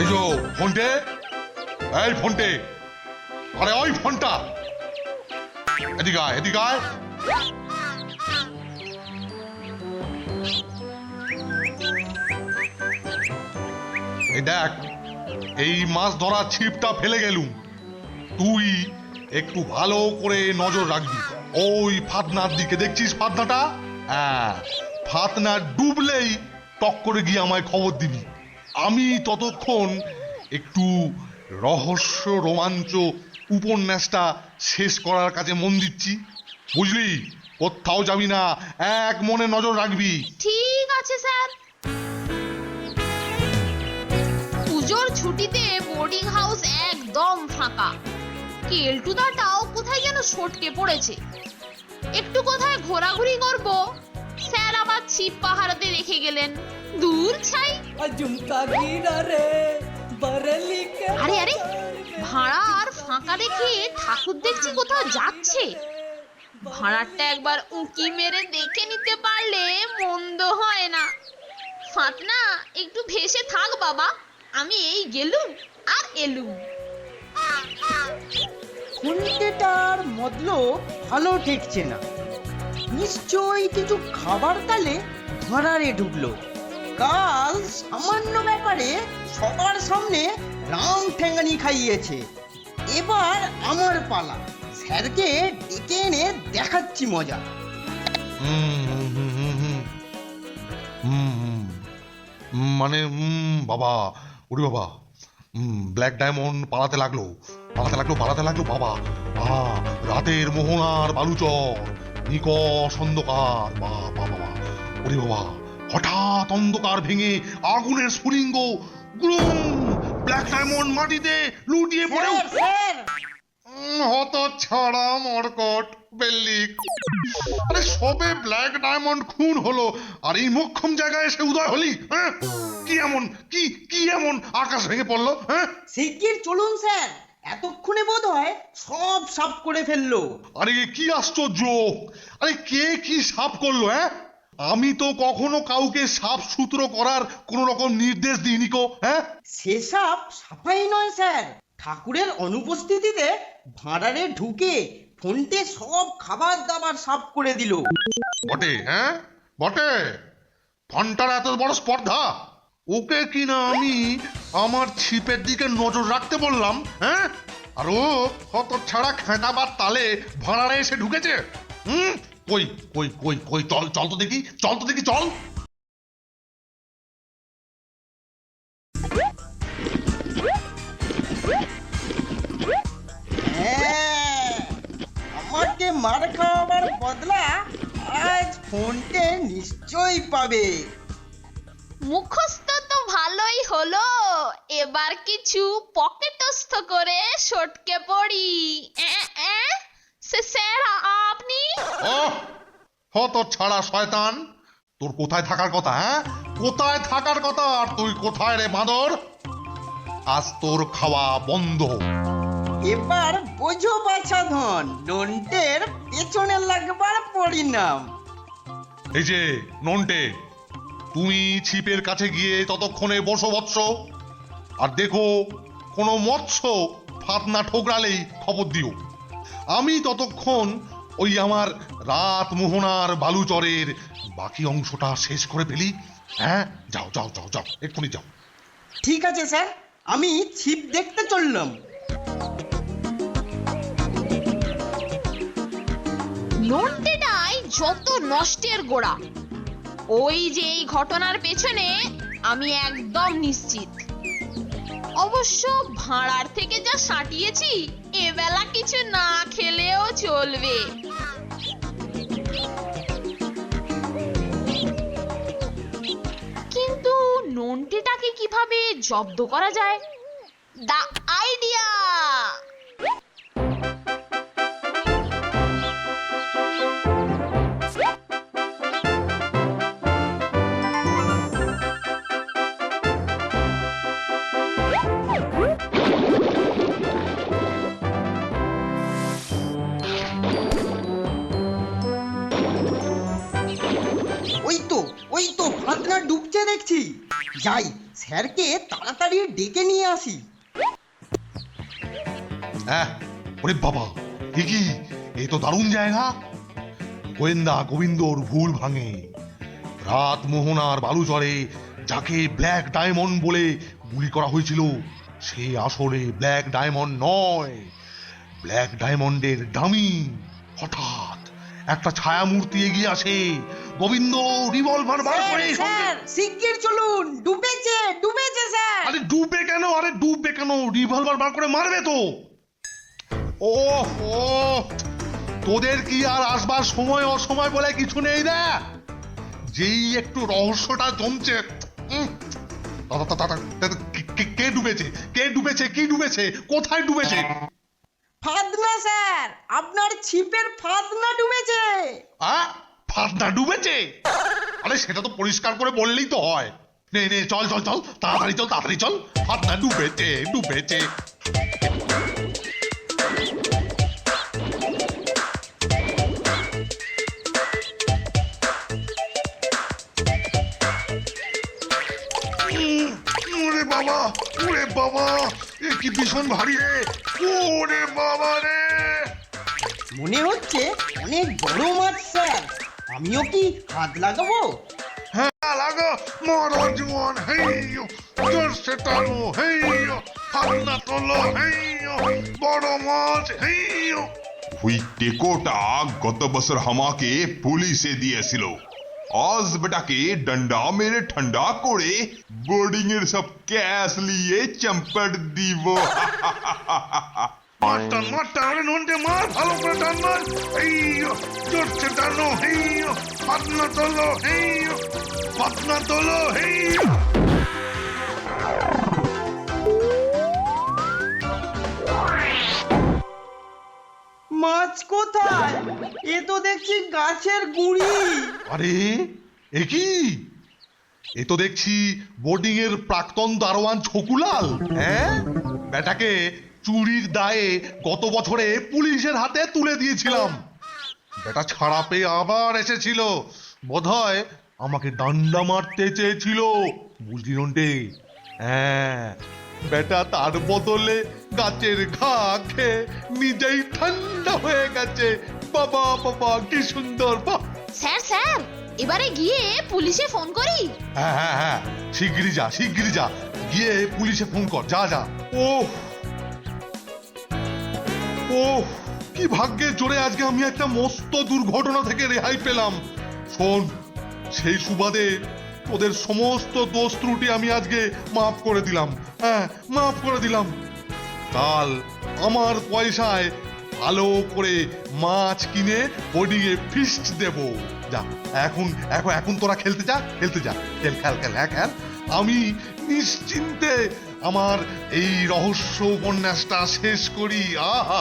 এই ফোনটে এই ফোনটে, আরে ওই ফোনটা। এদিকে আয় এদিকে আয়। এই দেখ, এই মাছ ধরা ছিপটা ফেলে গেলুম। তুই একটু ভালো করে নজর রাখবি। ওই ফাতনার দিকে, দেখছিস ফাতনাটা? হ্যাঁ ফাতনা ডুবলেই টক করে গিয়ে আমায় খবর দিবি। আমি ততক্ষণ একটু রহস্য রোমাঞ্চ উপন্যাসটা শেষ করার কাছে মন দিচ্ছি। বুঝলি? কোথাও যাবি না, এক মনে নজর রাখবি। ঠিক আছে, স্যার। পুজোর ছুটিতে বোর্ডিং হাউস একদম ফাঁকা। কেলটুদাটাও কোথায় যেন সটকে পড়েছে। একটু কোথায় ঘোরাঘুরি করব? স্যার আবার ছিপ পাহারাতে রেখে গেলেন। দুল ছাই। ঝুমকা গিরা রে বরলিকে আরে আরে ভাড়া আর ফাঁকা দেখে ঠাকুর দেখছি কোথাও যাচ্ছে। ভাড়াটা একবার উঁকি মেরে দেখে নিতে পারলে মন্দ হয় না। ফাতনা একটু ভেসে থাক বাবা আমি এই গেলুম আর এলুম। খুনকেটার মতলব ভালো ঠেকছে না। নিশ্চয়ই কিছু খাবার তালে ধরারে ঢুকলো। কাল সামান্য ব্যাপারে সবার সামনে রাম ঠেঙ্গানি খাইয়েছে। এবার আমার পালা। স্যারকে ডেকে এনে দেখাচ্ছি মজা। মানে বাবা, ওরে বাবা। ব্ল্যাক ডায়মন্ড পালাতে লাগল। পালাতে লাগল পালাতে লাগল, বাবা। আহা, রাতের মোহনার বালুচর, নিকষ অন্ধকার। বাবা বাবা ওরে বাবা। হঠাৎ অন্ধকার ভেঙে আগুনের স্ফুলিঙ্গ গুরুম ব্ল্যাক ডায়মন্ড মাটিতে লুটিয়ে পড়ে স্যার হত ছাড়া মরকট বেল্লিক আরে সবে ব্ল্যাক ডায়মন্ড খুন হলো আর এই মোক্ষম জায়গায় এসে উদয় হলি হ্যাঁ? কি এমন কি কি এমন আকাশ ভেঙে পড়ল হ্যাঁ? শিগগির চলুন স্যার এতক্ষণে বোধ হয় সব সাফ করে ফেলল। আরে কি আশ্চর্য! আরে কে কি সাফ করল হ্যাঁ? আমি তো কখনো কাউকে সাফ সূত্র করার কোন রকম নির্দেশ দিইনি কো হ্যাঁ? সেসব সাফাই নয় স্যার। ঠাকুরের অনুপস্থিতিতে ভাঁড়ারে ঢুকে ফোনটে সব খাবার দাবার সাফ করে দিল। বটে হ্যাঁ? বটে ফন্টার এত বড় স্পর্ধা। ওকে কিনা আমি আমার ছিপের দিকে নজর রাখতে বললাম হ্যাঁ? আর ও কত ছাড়া খেঁটাবার তালে ভাড়ারে এসে ঢুকেছে হুম? কই কই কই কই চল চল তো দেখি চল তো দেখি চল। হ্যাঁ আমাকে মার খাওয়াবার বদলা আজ ফোনটে নিশ্চয়ই পাবে। মুখস্থ তো ভালোই হলো এবার কিছু পকেটস্থ করে সটকে পড়ি। এ, এ? সে স্যার আপনি? ও হত ছাড়া শয়তান। তোর কোথায় থাকার কথা হ্যাঁ? কোথায় থাকার কথা? আর তুই কোথায় রে বাঁদর? আজ তোর খাওয়া বন্ধ। এবার বোঝো বাছা ধন নন্টের পেছনে লাগবার পরিণাম। এই যে নন্টে তুমি ছিপের কাছে গিয়ে ততক্ষণে বসো বৎস আর দেখো কোনো মৎস্য ফাতনা ঠোকরালেই খবর দিও। আমি ততক্ষণ ওই আমার রাত মোহনার বালুচরের বাকি অংশটা শেষ করে ফেলি। হ্যাঁ যাও যাও যাও যাও এক্ষুনি যাও। ঠিক আছে স্যার। আমি ছিপ দেখতে চললাম। নন্টেটাই যত নষ্টের গোড়া। ওই যে এই ঘটনার পেছনে আমি একদম নিশ্চিত। অবশ্য ভাঁড়ার থেকে যা সাটিয়েছি, এবেলা কিছু না খেলেও চলবে। কিন্তু নন্টেটাকে কীভাবে জব্দ করা যায়? The idea! যাই, স্যারকে তাড়াতাড়ি ডেকে নিয়ে আসি। হ্যাঁ ওরে বাবা কি? এ তো দারুণ জায়গা। গোয়েন্দা গোবিন্দর ভুল ভাঙে। রাত মোহনার বালুচরে যাকে ব্ল্যাক ডায়মন্ড বলে গুলি করা হয়েছিল, সে আসলে ব্ল্যাক ডায়মন্ড নয়। ব্ল্যাক ডায়মন্ডের ডামি, হঠাৎ একটা ছায়ামূর্তি এগিয়ে আসে গোবিন্দ রিভলভার বার করে স্যার শিগগির চলুন। ডুবেছে ডুবেছে স্যার। আরে ডুবে কেন? আরে ডুববে কেন? রিভলভার বার করে মারবে তো। ও ও তোদের কি আর আসবার সময় অসময় বলে কিছু নেই না যেই একটু রহস্যটা জমছে কে ডুবেছে? কে ডুবেছে? কি ডুবেছে? কোথায় ডুবেছে? ফাদনা স্যার আপনার ছিপের ফাদনা ডুবেছে। আ? ফাটনা ডুবেছে। আরে, সেটা তো পরিষ্কার করে বললেই তো হয়। নে নে, চল চল চল, তাড়াতাড়ি চল তাড়াতাড়ি চল। ফাটনা ডুবেছে ডুবেছে। বাবা কি ভীষণ ভারী রে। বাবা রে। মনে হচ্ছে অনেক বড় মাছ, স্যার। আমিও কি হাত লাগাবো হ্যাঁ লাগো মরো জুয়ান হেইয়ো জোরসে টানো হেইয়ো ফান্না তোলো হেইয়ো বড় মাছ হেইয়ো ওই টেকোটা গত বছর আমাকে পুলিশে দিয়েছিল আজ বেটাকে ডন্ডা মেরে ঠান্ডা করে বোর্ডিং এর সব ক্যাশ নিয়ে চম্পট দিব মার টান মার টান মার ভালো করে টান মার। হেইয়ো জোরসে টানো হেইয়ো ফান্না তোলো হেইয়ো ফান্না তোলো হেইয়ো। মাছ কোথায়? এ তো দেখছি গাছের গুড়ি। আরে এ কি? এ তো দেখছি বোর্ডিং এর প্রাক্তন দারোয়ান ছকুলাল হ্যাঁ? বেটাকে চুরির দায়ে গত বছরে পুলিশের হাতে তুলে দিয়েছিলাম। বেটা ছাড়া পেয়ে আবার এসেছিল। বোধহয় আমাকে ডান্ডা মারতে চেয়েছিল। বুঝলি নন্টে হ্যাঁ বেটা তার বদলে গাছের ঘা খেয়ে নিজেই ঠান্ডা হয়ে গেছে। বাবা বাবা কি সুন্দর বাহ! স্যার স্যার এবারে গিয়ে পুলিশে ফোন করি। হ্যাঁ হ্যাঁ হ্যাঁ শিগগিরই যা শিগগিরই যা। গিয়ে পুলিশে ফোন কর যা যা। ও ও, কি ভাগ্যে জোরে আজকে আমি একটা মস্ত দুর্ঘটনা থেকে রেহাই পেলাম। শোন, সেই সুবাদে তোদের সমস্ত দোষ ত্রুটি আমি আজকে মাফ করে দিলাম। হ্যাঁ মাফ করে দিলাম। কাল আমার পয়সায় ভালো করে মাছ কিনে বোর্ডিংয়ে ফিস্ট দেব। যা, এখন এখন এখন তোরা খেলতে যা খেলতে যা, খেল খেল খেল হ্যাঁ খেল। আমি নিশ্চিন্তে আমার এই রহস্য উপন্যাসটা শেষ করি। আহা